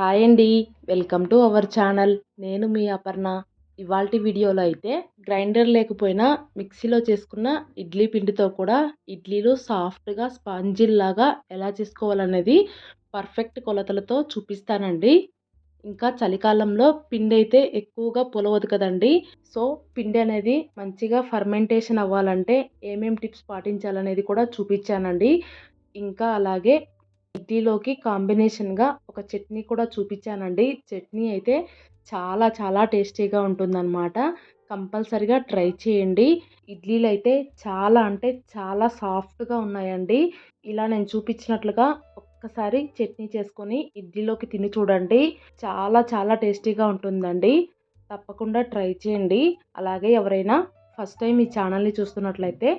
Hi అండి. Welcome to our channel. నేను మీ అపర్ణ. ఇవాల్టి వీడియోలో అయితే గ్రైండర్ లేకపోయినా మిక్సీలో చేసుకున్న ఇడ్లీ పిండితో కూడా ఇడ్లీలు సాఫ్ట్గా స్పాంజిల్లాగా ఎలా చేసుకోవాలనేది పర్ఫెక్ట్ కొలతలతో చూపిస్తానండి. ఇంకా చలికాలంలో పిండి అయితే ఎక్కువగా పొలవదు కదండి. సో పిండి అనేది మంచిగా ఫర్మెంటేషన్ అవ్వాలంటే ఏమేం టిప్స్ పాటించాలనేది కూడా చూపించానండి. ఇంకా అలాగే ఇడ్లీలోకి కాంబినేషన్గా ఒక చట్నీ కూడా చూపించానండి. చట్నీ అయితే చాలా చాలా టేస్టీగా ఉంటుందన్నమాట. కంపల్సరిగా ట్రై చేయండి. ఇడ్లీలు అయితే చాలా అంటే చాలా సాఫ్ట్గా ఉన్నాయండి. ఇలా నేను చూపించినట్లుగా ఒక్కసారి చట్నీ చేసుకొని ఇడ్లీలోకి తిని చూడండి. చాలా చాలా టేస్టీగా ఉంటుందండి. తప్పకుండా ట్రై చేయండి. అలాగే ఎవరైనా ఫస్ట్ టైం ఈ ఛానల్ని చూస్తున్నట్లయితే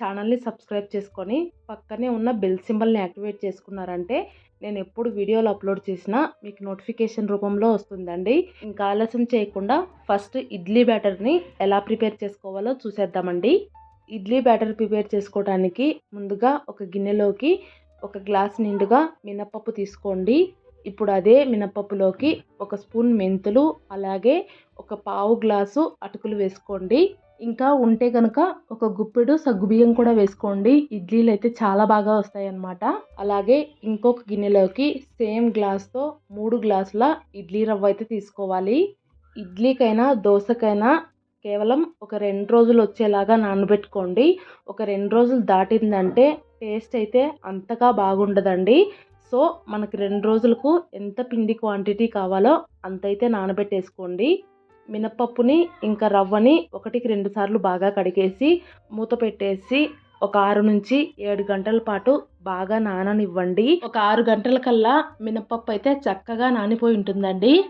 ఛానల్ని సబ్స్క్రైబ్ చేసుకొని పక్కనే ఉన్న బెల్ సింబల్ని యాక్టివేట్ చేసుకున్నారంటే నేను ఎప్పుడు వీడియోలు అప్లోడ్ చేసినా మీకు నోటిఫికేషన్ రూపంలో వస్తుందండి. ఇంకా ఆలస్యం చేయకుండా ఫస్ట్ ఇడ్లీ బ్యాటర్ని ఎలా ప్రిపేర్ చేసుకోవాలో చూసేద్దామండి. ఇడ్లీ బ్యాటర్ ప్రిపేర్ చేసుకోవడానికి ముందుగా ఒక గిన్నెలోకి ఒక గ్లాస్ నిండుగా మినప్పప్పు తీసుకోండి. ఇప్పుడు అదే మినప్పప్పులోకి ఒక స్పూన్ మెంతులు అలాగే ఒక పావు గ్లాసు అటుకులు వేసుకోండి. ఇంకా ఉంటే కనుక ఒక గుప్పెడు సగ్గుబియ్యం కూడా వేసుకోండి. ఇడ్లీలు అయితే చాలా బాగా వస్తాయి అన్నమాట అలాగే ఇంకొక గిన్నెలోకి సేమ్ గ్లాస్తో మూడు గ్లాసుల ఇడ్లీ రవ్వ అయితే తీసుకోవాలి. ఇడ్లీకైనా దోశకైనా కేవలం ఒక రెండు రోజులు వచ్చేలాగా నానబెట్టుకోండి. ఒక రెండు రోజులు దాటిందంటే టేస్ట్ అయితే అంతగా బాగుండదండి. సో మనకి రెండు రోజులకు ఎంత పిండి క్వాంటిటీ కావాలో అంతైతే నానబెట్టేసుకోండి. మినప్పప్పుని ఇంకా రవ్వని ఒకటికి రెండు సార్లు బాగా కడిగేసి మూత పెట్టేసి ఒక ఆరు నుంచి ఏడు గంటల పాటు బాగా నాననివ్వండి. ఒక ఆరు గంటల కల్లా మినప్పప్పు అయితే చక్కగా నానిపోయి ఉంటుందండి.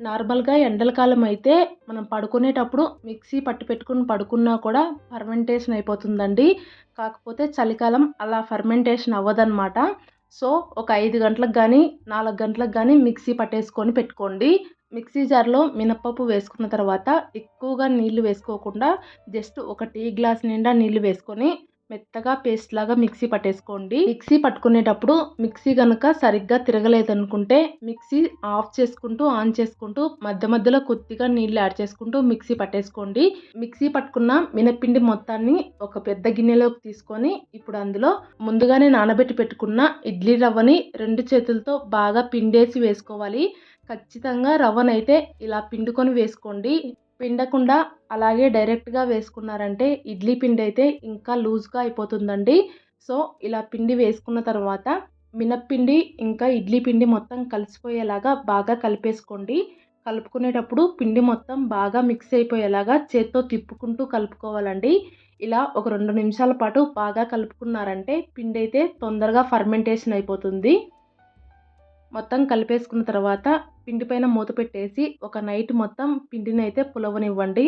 నార్మల్గా ఎండల కాలం అయితే మనం పడుకునేటప్పుడు మిక్సీ పట్టి పెట్టుకుని పడుకున్నా కూడా ఫర్మెంటేషన్ అయిపోతుందండి. కాకపోతే చలికాలం అలా ఫర్మెంటేషన్ అవ్వదన్నమాట. సో ఒక ఐదు గంటలకు కానీ నాలుగు గంటలకు కానీ మిక్సీ పట్టేసుకొని పెట్టుకోండి. మిక్సీ జార్లో మినప్పప్పు వేసుకున్న తర్వాత ఎక్కువగా నీళ్ళు వేసుకోకుండా జస్ట్ ఒక టీ గ్లాస్ నిండా నీళ్ళు వేసుకొని మెత్తగా పేస్ట్ లాగా మిక్సీ పట్టేసుకోండి. మిక్సీ పట్టుకునేటప్పుడు మిక్సీ కనుక సరిగ్గా తిరగలేదనుకుంటే మిక్సీ ఆఫ్ చేసుకుంటూ ఆన్ చేసుకుంటూ మధ్య మధ్యలో కొద్దిగా నీళ్ళు యాడ్ చేసుకుంటూ మిక్సీ పట్టేసుకోండి. మిక్సీ పట్టుకున్న మినపిండి మొత్తాన్ని ఒక పెద్ద గిన్నెలోకి తీసుకొని ఇప్పుడు అందులో ముందుగానే నానబెట్టి పెట్టుకున్న ఇడ్లీ రవ్వని రెండు చేతులతో బాగా పిండేసి వేసుకోవాలి. ఖచ్చితంగా రవ్వనైతే ఇలా పిండుకొని వేసుకోండి. పిండకుండా అలాగే డైరెక్ట్గా వేసుకున్నారంటే ఇడ్లీ పిండి అయితే ఇంకా లూజ్గా అయిపోతుందండి. సో ఇలా పిండి వేసుకున్న తర్వాత మినప్పిండి ఇంకా ఇడ్లీ పిండి మొత్తం కలిసిపోయేలాగా బాగా కలిపేసుకోండి. కలుపుకునేటప్పుడు పిండి మొత్తం బాగా మిక్స్ అయిపోయేలాగా చేత్తో తిప్పుకుంటూ కలుపుకోవాలండి. ఇలా ఒక రెండు నిమిషాల పాటు బాగా కలుపుకున్నారంటే పిండి అయితే తొందరగా ఫర్మెంటేషన్ అయిపోతుంది. మొత్తం కలిపేసుకున్న తర్వాత పిండి పైన మూత పెట్టేసి ఒక నైట్ మొత్తం పిండిని అయితే పులవనివ్వండి.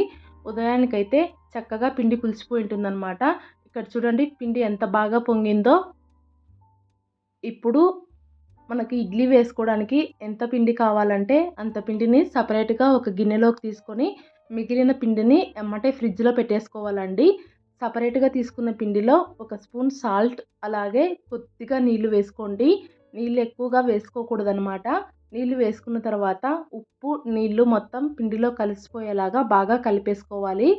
ఉదయానికైతే చక్కగా పిండి పులిసిపోయి ఉంటుందన్నమాట. ఇక్కడ చూడండి పిండి ఎంత బాగా పొంగిందో. ఇప్పుడు మనకి ఇడ్లీ వేసుకోవడానికి ఎంత పిండి కావాలంటే అంత పిండిని సపరేట్గా ఒక గిన్నెలోకి తీసుకొని మిగిలిన పిండిని ఎమ్మటే ఫ్రిడ్జ్లో పెట్టేసుకోవాలండి. సపరేట్గా తీసుకున్న పిండిలో ఒక స్పూన్ సాల్ట్ అలాగే కొద్దిగా నీళ్ళు వేసుకోండి. నీళ్ళు ఎక్కువగా వేసుకోకూడదు అనమాట నీళ్ళు వేసుకున్న తర్వాత ఉప్పు నీళ్ళు మొత్తం పిండిలో కలిసిపోయేలాగా బాగా కలిపేసుకోవాలి.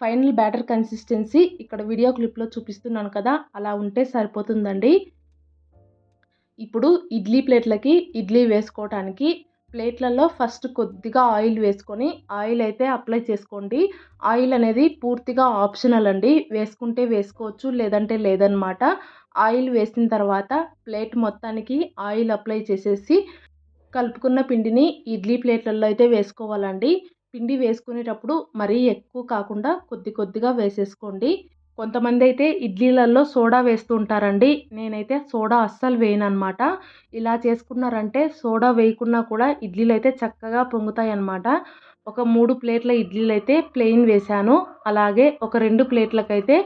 ఫైనల్ బ్యాటర్ కన్సిస్టెన్సీ ఇక్కడ వీడియో క్లిప్లో చూపిస్తున్నాను కదా అలా ఉంటే సరిపోతుందండి. ఇప్పుడు ఇడ్లీ ప్లేట్లకి ఇడ్లీ వేసుకోవటానికి ప్లేట్లలో ఫస్ట్ కొద్దిగా ఆయిల్ వేసుకొని ఆయిల్ అయితే అప్లై చేసుకోండి. ఆయిల్ అనేది పూర్తిగా ఆప్షనల్ అండి. వేసుకుంటే వేసుకోవచ్చు లేదంటే లేదనమాట ఆయిల్ వేసిన తర్వాత ప్లేట్ మొత్తానికి ఆయిల్ అప్లై చేసేసి కలుపుకున్న పిండిని ఇడ్లీ ప్లేట్లలో అయితే వేసుకోవాలండి. పిండి వేసుకునేటప్పుడు మరీ ఎక్కువ కాకుండా కొద్ది కొద్దిగా వేసేసుకోండి. కొంతమంది అయితే ఇడ్లీలలో సోడా వేస్తూ ఉంటారండి. నేనైతే సోడా అస్సలు వేయనమాట ఇలా చేసుకున్నారంటే సోడా వేయకున్నా కూడా ఇడ్లీలు అయితే చక్కగా పొంగుతాయి అన్నమాట ఒక మూడు ప్లేట్ల ఇడ్లీలు అయితే ప్లెయిన్ వేశాను. అలాగే ఒక రెండు ప్లేట్లకైతే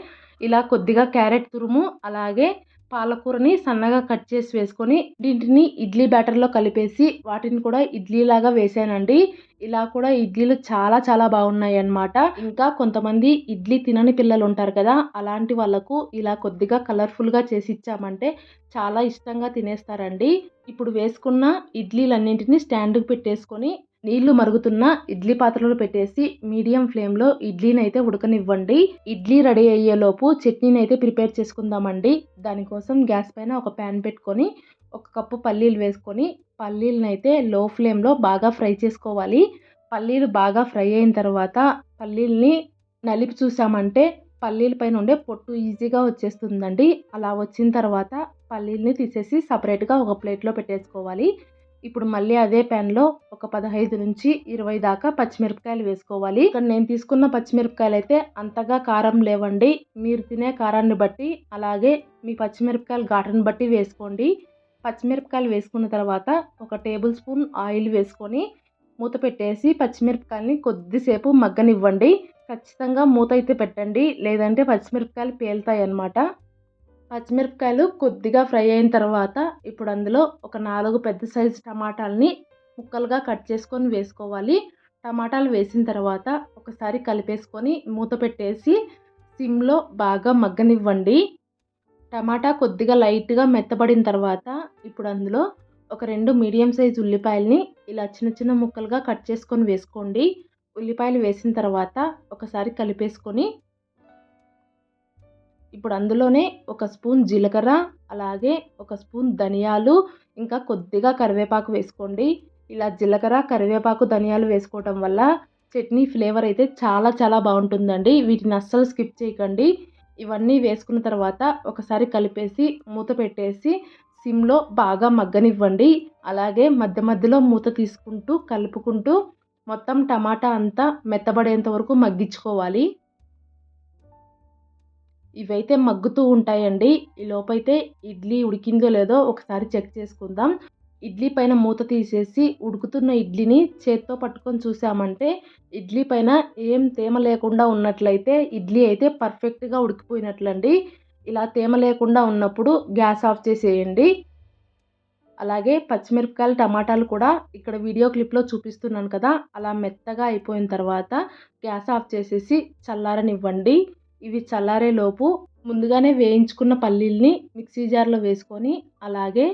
ఇలా కొద్దిగా క్యారెట్ తురుము అలాగే పాలకూరని సన్నగా కట్ చేసి వేసుకొని దీంటిని ఇడ్లీ బ్యాటర్లో కలిపేసి వాటిని కూడా ఇడ్లీలాగా వేసానండి. ఇలా కూడా ఇడ్లీలు చాలా చాలా బాగున్నాయి అన్నమాట ఇంకా కొంతమంది ఇడ్లీ తినని పిల్లలు ఉంటారు కదా అలాంటి వాళ్ళకు ఇలా కొద్దిగా కలర్ఫుల్గా చేసి ఇచ్చామంటే చాలా ఇష్టంగా తినేస్తారండి. ఇప్పుడు వేసుకున్న ఇడ్లీలన్నింటినీ స్టాండ్కి పెట్టేసుకొని నీళ్ళు మరుగుతున్న ఇడ్లీ పాత్రలో పెట్టేసి మీడియం ఫ్లేమ్లో ఇడ్లీని అయితే ఉడకనివ్వండి. ఇడ్లీ రెడీ అయ్యేలోపు చట్నీని అయితే ప్రిపేర్ చేసుకుందామండి. దానికోసం గ్యాస్ పైన ఒక ప్యాన్ పెట్టుకొని ఒక కప్పు పల్లీలు వేసుకొని పల్లీలను అయితే లో ఫ్లేమ్లో బాగా ఫ్రై చేసుకోవాలి. పల్లీలు బాగా ఫ్రై అయిన తర్వాత పల్లీల్ని నలిపి చూసామంటే పల్లీల పైన ఉండే పొట్టు ఈజీగా వచ్చేస్తుందండి. అలా వచ్చిన తర్వాత పల్లీల్ని తీసేసి సపరేట్గా ఒక ప్లేట్లో పెట్టేసుకోవాలి. ఇప్పుడు మళ్ళీ అదే ప్యాన్లో ఒక పదహైదు నుంచి ఇరవై దాకా పచ్చిమిరపకాయలు వేసుకోవాలి. ఇక్కడ నేను తీసుకున్న పచ్చిమిరపకాయలు అయితే అంతగా కారం లేవండి. మీరు తినే కారాన్ని బట్టి అలాగే మీ పచ్చిమిరపకాయలు ఘాటును బట్టి వేసుకోండి. పచ్చిమిరపకాయలు వేసుకున్న తర్వాత ఒక టేబుల్ స్పూన్ ఆయిల్ వేసుకొని మూత పెట్టేసి పచ్చిమిరపకాయలని కొద్దిసేపు మగ్గనివ్వండి. ఖచ్చితంగా మూత అయితే పెట్టండి. లేదంటే పచ్చిమిరపకాయలు పేలుతాయి అన్నమాట పచ్చిమిరపకాయలు కొద్దిగా ఫ్రై అయిన తర్వాత ఇప్పుడు అందులో ఒక నాలుగు పెద్ద సైజు టమాటాలని ముక్కలుగా కట్ చేసుకొని వేసుకోవాలి. టమాటాలు వేసిన తర్వాత ఒకసారి కలిపేసుకొని మూత పెట్టేసి సిమ్లో బాగా మగ్గనివ్వండి. టమాటా కొద్దిగా లైట్గా మెత్తబడిన తర్వాత ఇప్పుడు అందులో ఒక రెండు మీడియం సైజు ఉల్లిపాయలని ఇలా చిన్న చిన్న ముక్కలుగా కట్ చేసుకొని వేసుకోండి. ఉల్లిపాయలు వేసిన తర్వాత ఒకసారి కలిపేసుకొని ఇప్పుడు అందులోనే ఒక స్పూన్ జీలకర్ర అలాగే ఒక స్పూన్ ధనియాలు ఇంకా కొద్దిగా కరివేపాకు వేసుకోండి. ఇలా జీలకర్ర కరివేపాకు ధనియాలు వేసుకోవటం వల్ల చట్నీ ఫ్లేవర్ అయితే చాలా చాలా బాగుంటుందండి. వీటిని అస్సలు స్కిప్ చేయకండి. ఇవన్నీ వేసుకున్న తర్వాత ఒకసారి కలిపేసి మూత పెట్టేసి సిమ్లో బాగా మగ్గనివ్వండి. అలాగే మధ్య మధ్యలో మూత తీసుకుంటూ కలుపుకుంటూ మొత్తం టమాటా అంతా మెత్తబడేంత వరకు మగ్గించుకోవాలి. ఇవైతే మగ్గుతూ ఉంటాయండి. ఈ లోపైతే ఇడ్లీ ఉడికిందో లేదో ఒకసారి చెక్ చేసుకుందాం. ఇడ్లీ పైన మూత తీసేసి ఉడుకుతున్న ఇడ్లీని చేత్తో పట్టుకొని చూసామంటే ఇడ్లీ పైన ఏం తేమ లేకుండా ఉన్నట్లయితే ఇడ్లీ అయితే పర్ఫెక్ట్గా ఉడికిపోయినట్లండి. ఇలా తేమ లేకుండా ఉన్నప్పుడు గ్యాస్ ఆఫ్ చేసేయండి. అలాగే పచ్చిమిరపకాయలు టమాటాలు కూడా ఇక్కడ వీడియో క్లిప్లో చూపిస్తున్నాను కదా అలా మెత్తగా అయిపోయిన తర్వాత గ్యాస్ ఆఫ్ చేసేసి చల్లారనివ్వండి. ఇవి చల్లారేలోపు ముందుగానే వేయించుకున్న పల్లీల్ని మిక్సీ జార్లో వేసుకొని అలాగే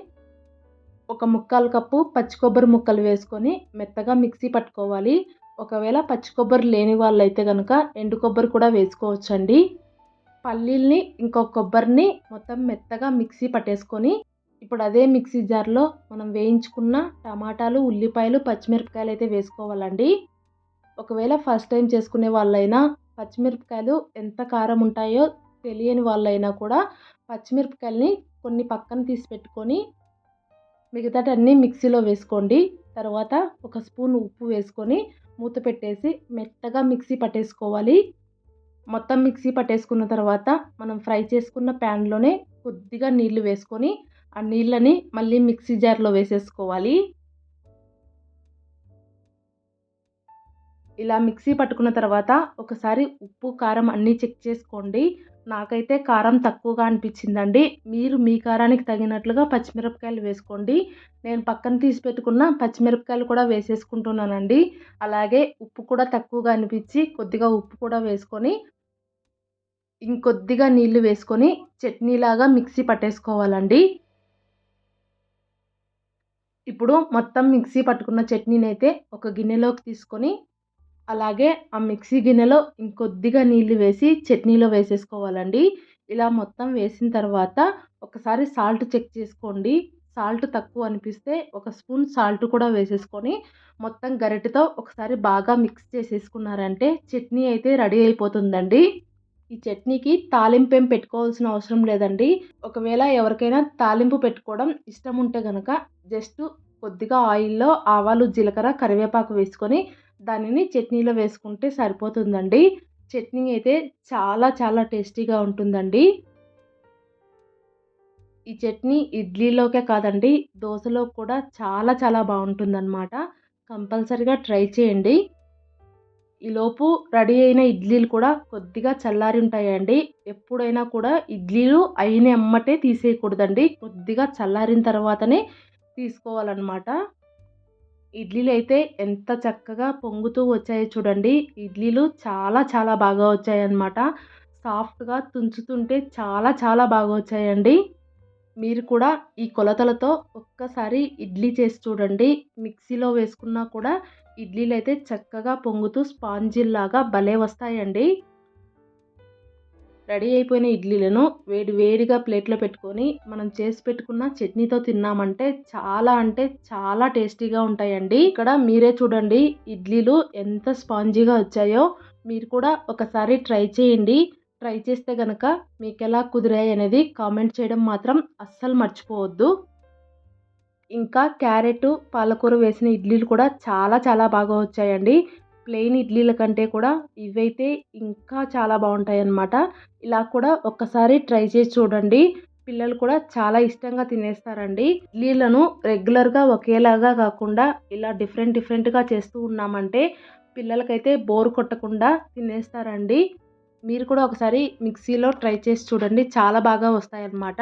ఒక ముక్కాలు కప్పు పచ్చి కొబ్బరి ముక్కలు వేసుకొని మెత్తగా మిక్సీ పట్టుకోవాలి. ఒకవేళ పచ్చి కొబ్బరి లేని వాళ్ళైతే కనుక ఎండు కొబ్బరి కూడా వేసుకోవచ్చండి. పల్లీల్ని ఇంకో కొబ్బరిని మొత్తం మెత్తగా మిక్సీ పట్టేసుకొని ఇప్పుడు అదే మిక్సీ జార్లో మనం వేయించుకున్న టమాటాలు ఉల్లిపాయలు పచ్చిమిరపకాయలు అయితే వేసుకోవాలండి. ఒకవేళ ఫస్ట్ టైం చేసుకునే వాళ్ళైనా పచ్చిమిరపకాయలు ఎంత కారం ఉంటాయో తెలియని వాళ్ళైనా కూడా పచ్చిమిరపకాయలని కొన్ని పక్కన తీసి పెట్టుకొని మిగతాటన్నీ మిక్సీలో వేసుకోండి. తర్వాత ఒక స్పూన్ ఉప్పు వేసుకొని మూత పెట్టేసి మెత్తగా మిక్సీ పట్టేసుకోవాలి. మొత్తం మిక్సీ పట్టేసుకున్న తర్వాత మనం ఫ్రై చేసుకున్న ప్యాన్లోనే కొద్దిగా నీళ్ళు వేసుకొని ఆ నీళ్ళని మళ్ళీ మిక్సీ జార్లో వేసేసుకోవాలి. ఇలా మిక్సీ పట్టుకున్న తర్వాత ఒకసారి ఉప్పు కారం అన్నీ చెక్ చేసుకోండి. నాకైతే కారం తక్కువగా అనిపించిందండి. మీరు మీ కారానికి తగినట్లుగా పచ్చిమిరపకాయలు వేసుకోండి. నేను పక్కన తీసి పెట్టుకున్న పచ్చిమిరపకాయలు కూడా వేసేసుకుంటున్నానండి. అలాగే ఉప్పు కూడా తక్కువగా అనిపించి కొద్దిగా ఉప్పు కూడా వేసుకొని ఇంకొద్దిగా నీళ్ళు వేసుకొని చట్నీలాగా మిక్సీ పట్టేసుకోవాలండి. ఇప్పుడు మొత్తం మిక్సీ పట్టుకున్న చట్నీని అయితే ఒక గిన్నెలోకి తీసుకొని అలాగే ఆ మిక్సీ గిన్నెలో ఇంకొద్దిగా నీళ్ళు వేసి చట్నీలో వేసేసుకోవాలండి. ఇలా మొత్తం వేసిన తర్వాత ఒకసారి సాల్ట్ చెక్ చేసుకోండి. సాల్ట్ తక్కువ అనిపిస్తే ఒక స్పూన్ సాల్ట్ కూడా వేసేసుకొని మొత్తం గరిటెతో ఒకసారి బాగా మిక్స్ చేసేసుకున్నారంటే చట్నీ అయితే రెడీ అయిపోతుందండి. ఈ చట్నీకి తాలింపు ఏం పెట్టుకోవాల్సిన అవసరం లేదండి. ఒకవేళ ఎవరికైనా తాలింపు పెట్టుకోవడం ఇష్టం ఉంటే కనుక జస్ట్ కొద్దిగా ఆయిల్లో ఆవాలు జీలకర్ర కరివేపాకు వేసుకొని దానిని చట్నీలో వేసుకుంటే సరిపోతుందండి. చట్నీ అయితే చాలా చాలా టేస్టీగా ఉంటుందండి. ఈ చట్నీ ఇడ్లీలోకే కాదండి దోశలో కూడా చాలా చాలా బాగుంటుందన్నమాట. కంపల్సరిగా ట్రై చేయండి. ఈలోపు రెడీ అయిన ఇడ్లీలు కూడా కొద్దిగా చల్లారి ఉంటాయండి. ఎప్పుడైనా కూడా ఇడ్లీలు అయిన ఎమ్మటే తీసేయకూడదండి. కొద్దిగా చల్లారిన తర్వాతనే తీసుకోవాలన్నమాట. ఇడ్లీలు అయితే ఎంత చక్కగా పొంగుతూ వచ్చాయో చూడండి. ఇడ్లీలు చాలా చాలా బాగా వచ్చాయన్నమాట. సాఫ్ట్గా తుంచుతుంటే చాలా చాలా బాగా వచ్చాయండి. మీరు కూడా ఈ కొలతలతో ఒక్కసారి ఇడ్లీ చేసి చూడండి. మిక్సీలో వేసుకున్నా కూడా ఇడ్లీలు అయితే చక్కగా పొంగుతూ స్పాంజిల్లాగా భలే వస్తాయండి. రెడీ అయిపోయిన ఇడ్లీలను వేడి వేడిగా ప్లేట్లో పెట్టుకొని మనం చేసి పెట్టుకున్న చట్నీతో తిన్నామంటే చాలా అంటే చాలా టేస్టీగా ఉంటాయండి. ఇక్కడ మీరే చూడండి ఇడ్లీలు ఎంత స్పాంజీగా వచ్చాయో. మీరు కూడా ఒకసారి ట్రై చేయండి. ట్రై చేస్తే కనుక మీకు ఎలా కుదిరాయి అనేది కామెంట్ చేయడం మాత్రం అస్సలు మర్చిపోవద్దు. ఇంకా క్యారెట్ పాలకూర వేసిన ఇడ్లీలు కూడా చాలా చాలా బాగా వచ్చాయండి. ప్లెయిన్ ఇడ్లీల కంటే కూడా ఇవైతే ఇంకా చాలా బాగుంటాయి అన్నమాట ఇలా కూడా ఒక్కసారి ట్రై చేసి చూడండి. పిల్లలు కూడా చాలా ఇష్టంగా తినేస్తారండి. ఇడ్లీలను రెగ్యులర్గా ఒకేలాగా కాకుండా ఇలా డిఫరెంట్ డిఫరెంట్గా చేస్తూ ఉన్నామంటే పిల్లలకైతే బోర్ కొట్టకుండా తినేస్తారండి. మీరు కూడా ఒకసారి మిక్సీలో ట్రై చేసి చూడండి. చాలా బాగా వస్తాయన్నమాట.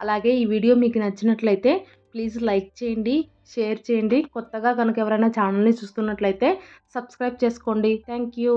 అలాగే ఈ వీడియో మీకు నచ్చినట్లయితే ప్లీజ్ లైక్ చేయండి. షేర్ చేయండి. కొత్తగా కనుక ఎవరైనా ఛానల్ని చూస్తున్నట్లయితే సబ్స్క్రైబ్ చేసుకోండి. Thank you.